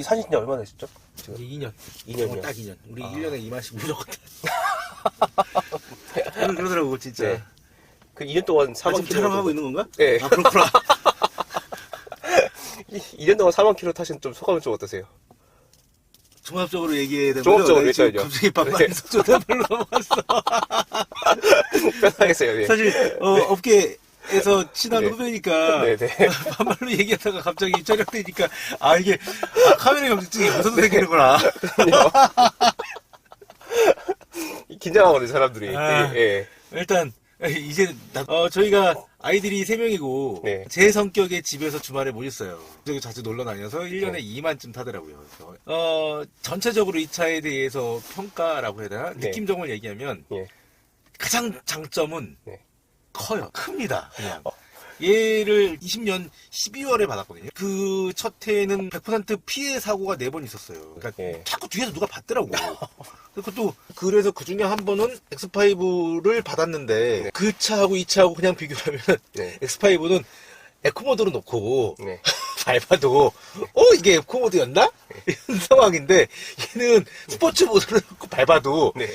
이 사신 지 얼마나 되셨죠? 지금 이제 2년. 2년이요. 딱 2년. 우리 아. 1년에 2만씩 무조건. 그러더라고, 진짜. 네. 그 2년 동안 4만 지금 킬로. 촬영하고 있는 건가? 네. 아, 그렇구나. 2년 동안 4만 킬로 타신 좀 소감은 좀 어떠세요? 종합적으로 얘기해야 되는 종합적으로 거죠? 일단요. 갑자기 네. 속도가 별로 넘었어. 편하겠어요. 예. 사실, 어, 업계 에서 친한 네. 후배니까. 네, 네. 반말로 얘기하다가 갑자기 촬영되니까, 아, 이게, 아, 카메라 감독증이 웃어도 생기는구나. 긴장하거든요, 사람들이. 아. 예. 일단 이제 나- 어, 저희가 아이들이 3명이고 네. 제 성격의 집에서 주말에 못 있어요. 저기 자주 놀러 다녀서 1년에 2만쯤 타더라고요. 그래서 어, 전체적으로 이 차에 대해서 평가라고 해야 되나? 네. 느낌적으로 얘기하면 예. 가장 장점은 네. 커요. 큽니다. 그냥. 어. 얘를 20년 12월에 받았거든요. 그 첫 해에는 100% 피해 사고가 4번 있었어요. 그러니까 예. 자꾸 뒤에서 누가 봤더라고. 그것도 그래서 그 중에 한 번은 X5를 받았는데 네. 그 차하고 이 차하고 그냥 비교하면 네. X5는 에코모드로 놓고 네. 밟아도 어 이게 에코모드였나? 이런 상황인데 얘는 스포츠 모드로 놓고 밟아도 네.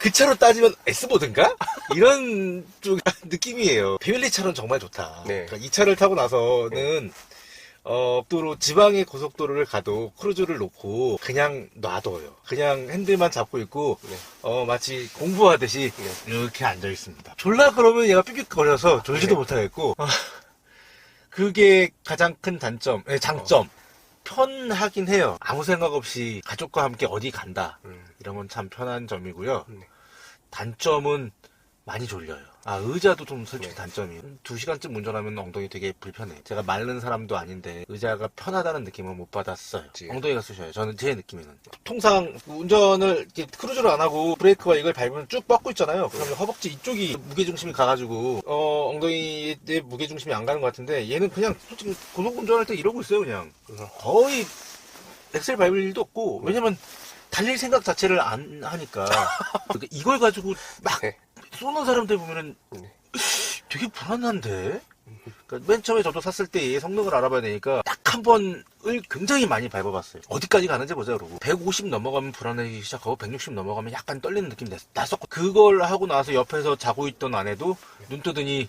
그 차로 따지면 S보드인가? 이런 쪽 느낌이에요. 패밀리 차는 정말 좋다. 네. 그러니까 이 차를 타고 나서는 어, 도로 지방의 고속도로를 가도 크루즈를 놓고 그냥 놔둬요. 그냥 핸들만 잡고 있고 네. 어, 마치 공부하듯이 네. 이렇게 앉아 있습니다. 졸라 그러면 얘가 삐빅거려서 졸지도 네. 못하겠고 아, 그게 가장 큰 단점, 예, 장점. 편하긴 해요. 아무 생각 없이 가족과 함께 어디 간다. 음. 이런 건 참 편한 점이고요. 네. 단점은 많이 졸려요. 아, 의자도 좀 솔직히 네. 단점이에요. 두 시간쯤 운전하면 엉덩이 되게 불편해. 제가 마른 사람도 아닌데 의자가 편하다는 느낌을 못 받았어요. 그치. 엉덩이가 쑤셔요. 저는 제 느낌에는. 통상 운전을 이렇게 크루즈를 안 하고 브레이크와 이걸 밟으면 쭉 뻗고 있잖아요. 그러면 허벅지 이쪽이 무게 중심이 가가지고 어, 엉덩이에 무게 중심이 안 가는 것 같은데 얘는 그냥 솔직히 고속 운전할 때 이러고 있어요. 그냥 거의 엑셀 밟을 일도 없고 왜냐면 달릴 생각 자체를 안 하니까 그러니까 이걸 가지고 막 네. 쏘는 사람들 보면은 네. 되게 불안한데 그러니까 맨 처음에 저도 샀을 때얘 성능을 알아봐야 되니까 딱 한 번을 굉장히 많이 밟아봤어요 어디까지 가는지 보자 그러고 150 넘어가면 불안해지기 시작하고 160 넘어가면 약간 떨리는 느낌이 났- 났었고 그걸 하고 나서 옆에서 자고 있던 아내도 눈 뜨더니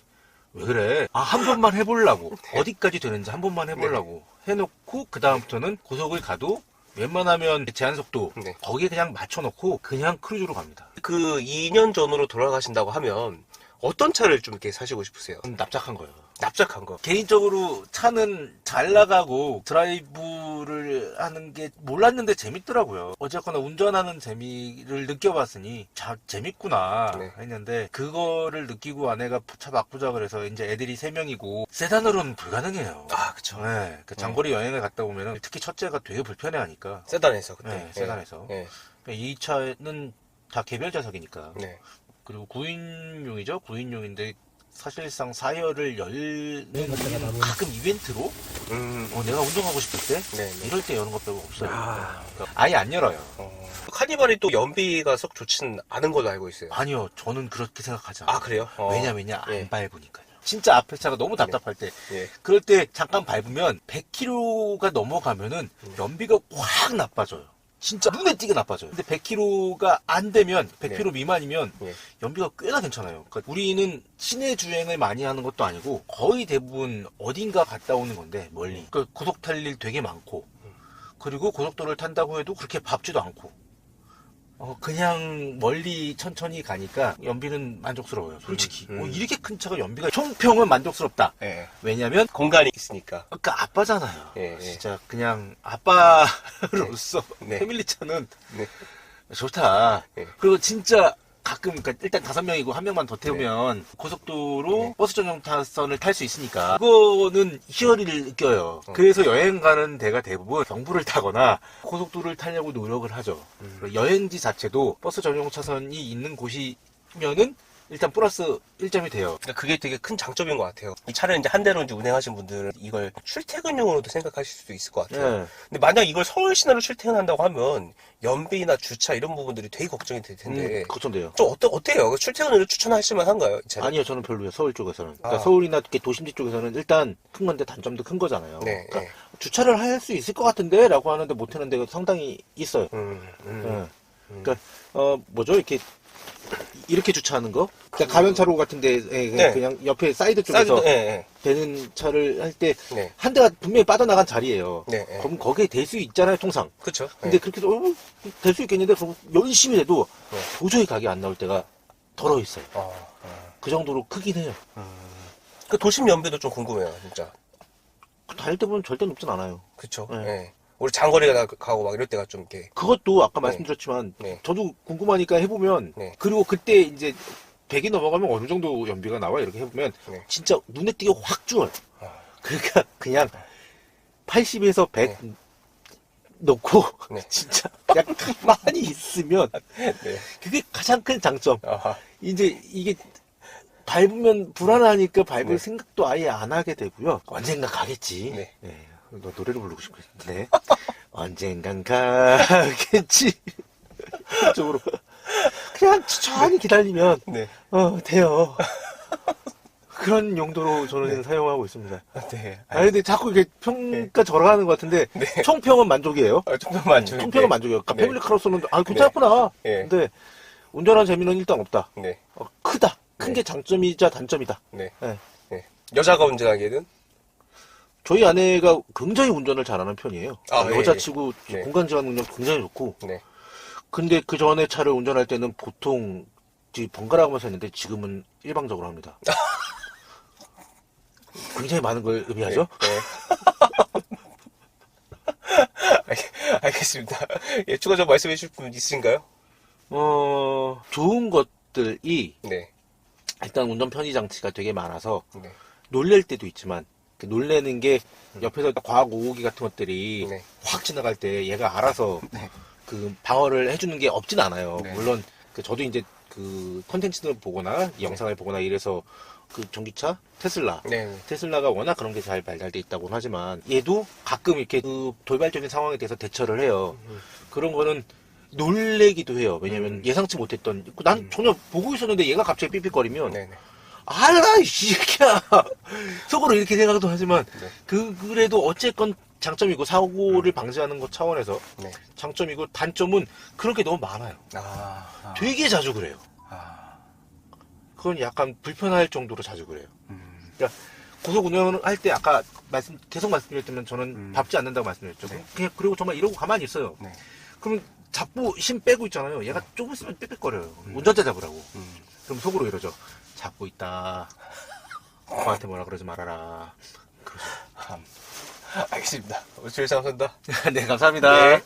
왜 그래? 아, 한 번만 해보려고. 어디까지 되는지 한 번만 해보려고. 해놓고, 그다음부터는 고속을 가도 웬만하면 제한 속도 네. 거기에 그냥 맞춰놓고 그냥 크루즈로 갑니다. 그 2년 전으로 돌아가신다고 하면 어떤 차를 좀 이렇게 사시고 싶으세요? 좀 납작한 거예요. 납작한 거. 개인적으로 차는 잘 나가고 드라이브를 하는 게 몰랐는데 재밌더라고요. 어쨌거나 운전하는 재미를 느껴봤으니 자, 재밌구나 네. 했는데 그거를 느끼고 아내가 차 바꾸자 그래서 이제 애들이 세명이고 세단으로는 불가능해요. 아, 그쵸. 네, 그 장거리 여행을 갔다 오면은 특히 첫째가 되게 불편해 하니까 세단에서 그때. 네, 세단에서. 네. 이 차는 다 개별 좌석이니까 네. 그리고 9인용이죠 9인용인데 사실상 사열을 열는 가끔 이벤트로 음. 어, 내가 운동하고 싶을 때 네. 네. 이럴 때 여는 것 빼고 없어요 아. 그러니까 아예 안 열어요 어. 카니발이 또 연비가 썩 좋지는 않은 걸로 알고 있어요. 아니요 저는 그렇게 생각하지 않아요 아, 그래요? 어. 왜냐 왜냐 안 예. 밟으니까요 진짜 앞에 차가 너무 답답할 때 예. 그럴 때 잠깐 밟으면 100km가 넘어가면은 음. 연비가 확 나빠져요. 진짜 눈에 띄게 나빠져요. 근데 100km가 안 되면 100km 네. 미만이면 예. 연비가 꽤나 괜찮아요. 그러니까 우리는 시내 주행을 많이 하는 것도 아니고 거의 대부분 어딘가 갔다 오는 건데 멀리. 그러니까 고속 탈 일 되게 많고 그리고 고속도로를 탄다고 해도 그렇게 밟지도 않고 어, 그냥 멀리 천천히 가니까 연비는 만족스러워요. 솔직히. 음, 음. 어, 이렇게 큰 차가 연비가 총평은 만족스럽다. 예. 왜냐면 공간이 있으니까. 그러니까 아빠잖아요. 예, 예. 진짜 그냥 아빠로서 네. 패밀리 차는 네. 좋다. 예. 그리고 진짜 가끔 그러니까 일단 다섯 명이고 한 명만 더 태우면 고속도로 네. 버스 전용 타선을 탈 수 있으니까 그거는 희열이를 느껴요. 어. 그래서 여행 가는 데가 대부분 경부를 타거나 고속도로를 타려고 노력을 하죠. 음. 여행지 자체도 버스 전용 차선이 있는 곳이면은 일단 플러스 1점이 돼요. 그러니까 그게 되게 큰 장점인 것 같아요. 이 차를 이제 한 대로 이제 운행하신 분들은 이걸 출퇴근용으로도 생각하실 수도 있을 것 같아요. 예. 근데 만약 이걸 서울 시내로 출퇴근한다고 하면 연비나 주차 이런 부분들이 되게 걱정이 될 텐데 음, 걱정돼요. 좀 어떠, 어때요? 출퇴근을 추천하실 만한가요? 이 차는? 아니요, 저는 별로예요. 서울 쪽에서는. 그러니까 아. 서울이나 이렇게 도심지 쪽에서는 일단 큰 건데 단점도 큰 거잖아요. 네, 그러니까 네. 주차를 할 수 있을 것 같은데? 라고 하는데 못하는 데가 상당히 있어요. 음, 음. 예. 그러니까, 어, 뭐죠? 이렇게, 이렇게 주차하는 거? 그러니까 가변차로 같은데, 예, 네. 그냥 옆에 사이드 쪽에서 사이드, 예, 되는 차를 할 때, 예. 네. 한 대가 분명히 빠져나간 자리예요. 네, 네. 그럼 거기에 될 수 있잖아요, 통상. 그쵸. 근데 그렇게 어, 될수 있겠는데, 그럼 열심히 해도 네. 도저히 각이 안 나올 때가 덜어 있어요. 어, 어. 그 정도로 크긴 해요. 그 도심 연비도 좀 궁금해요, 진짜. 다닐 때 보면 절대 높진 않아요. 그쵸. 네. 예. 우리 장거리 가- 가고 막 이럴 때가 좀 이렇게. 그것도 아까 네. 말씀드렸지만 네. 저도 궁금하니까 해보면 네. 그리고 그때 이제 100이 넘어가면 어느 정도 연비가 나와 이렇게 해보면 네. 진짜 눈에 띄게 확 줄어요. 아. 그러니까 그냥 80에서 100 놓고 네. 진짜 그냥 가만히 있으면 네. 그게 가장 큰 장점. 아하. 이제 이게 밟으면 불안하니까 밟을 네. 생각도 아예 안 하게 되고요. 언젠가 가겠지. 네. 너 노래를 부르고 싶겠네. 언젠간 가겠지. 쪽으로 그냥 천천히 기다리면 네. 어 돼요. 그런 용도로 저는 사용하고 있습니다. 네. 아 근데 자꾸 이게 평가 절하는 것 같은데 네. 총평은 만족이에요. 아, 좀만 좀. 총평은 만족이에요. 그러니까 네. 패밀리 카로서는 아 괜찮구나. 네. 근데 운전하는 재미는 일단 없다. 네. 어, 크다. 큰 네. 게 장점이자 단점이다. 네. 네. 네. 여자가 운전하기에는? 저희 아내가 굉장히 운전을 잘하는 편이에요. 아, 예, 여자치고 예. 공간지원 능력 굉장히 좋고. 네. 근데 그 전에 차를 운전할 때는 보통 번갈아 가면서 했는데 지금은 일방적으로 합니다. 굉장히 많은 걸 의미하죠? 네. 알- 알겠습니다. 예, 추가적으로 말씀해 주실 분 있으신가요? 어, 좋은 것들이 네. 일단 운전 편의 장치가 되게 많아서 네. 놀랄 때도 있지만 그 놀래는 게 옆에서 과학 오기 같은 것들이 네. 확 지나갈 때 얘가 알아서 그 방어를 해주는 게 없진 않아요. 네. 물론 그 저도 이제 그 컨텐츠를 보거나 이 영상을 보거나 이래서 그 전기차 테슬라 네. 테슬라가 워낙 그런 게 잘 발달돼 있다고는 하지만 얘도 가끔 이렇게 그 돌발적인 상황에 대해서 대처를 해요. 그런 거는 놀래기도 해요. 왜냐면 음. 예상치 못했던 난 전혀 보고 있었는데 얘가 갑자기 삐삐거리면 네. 네. 알아 이 새끼야 속으로 이렇게 생각도 하지만 네. 그 그래도 어쨌건 장점이고 사고를 방지하는 것 차원에서 네. 장점이고 단점은 그런 게 너무 많아요. 아. 아. 되게 자주 그래요. 아. 그건 약간 불편할 정도로 자주 그래요. 음. 그러니까 고속 운영을 할 때 아까 말씀 계속 말씀드렸지만 저는 음. 밟지 않는다고 말씀드렸죠. 네. 그냥 그리고 정말 이러고 가만히 있어요. 네. 그러면 잡고 힘 빼고 있잖아요. 얘가 조금 있으면 빽빽거려요. 운전자 잡으라고. 음. 그럼 속으로 이러죠. 잡고 있다. 오빠한테 뭐라 그러지 말아라. 알겠습니다. 오늘 주일 감사합니다. 네, 감사합니다. 네.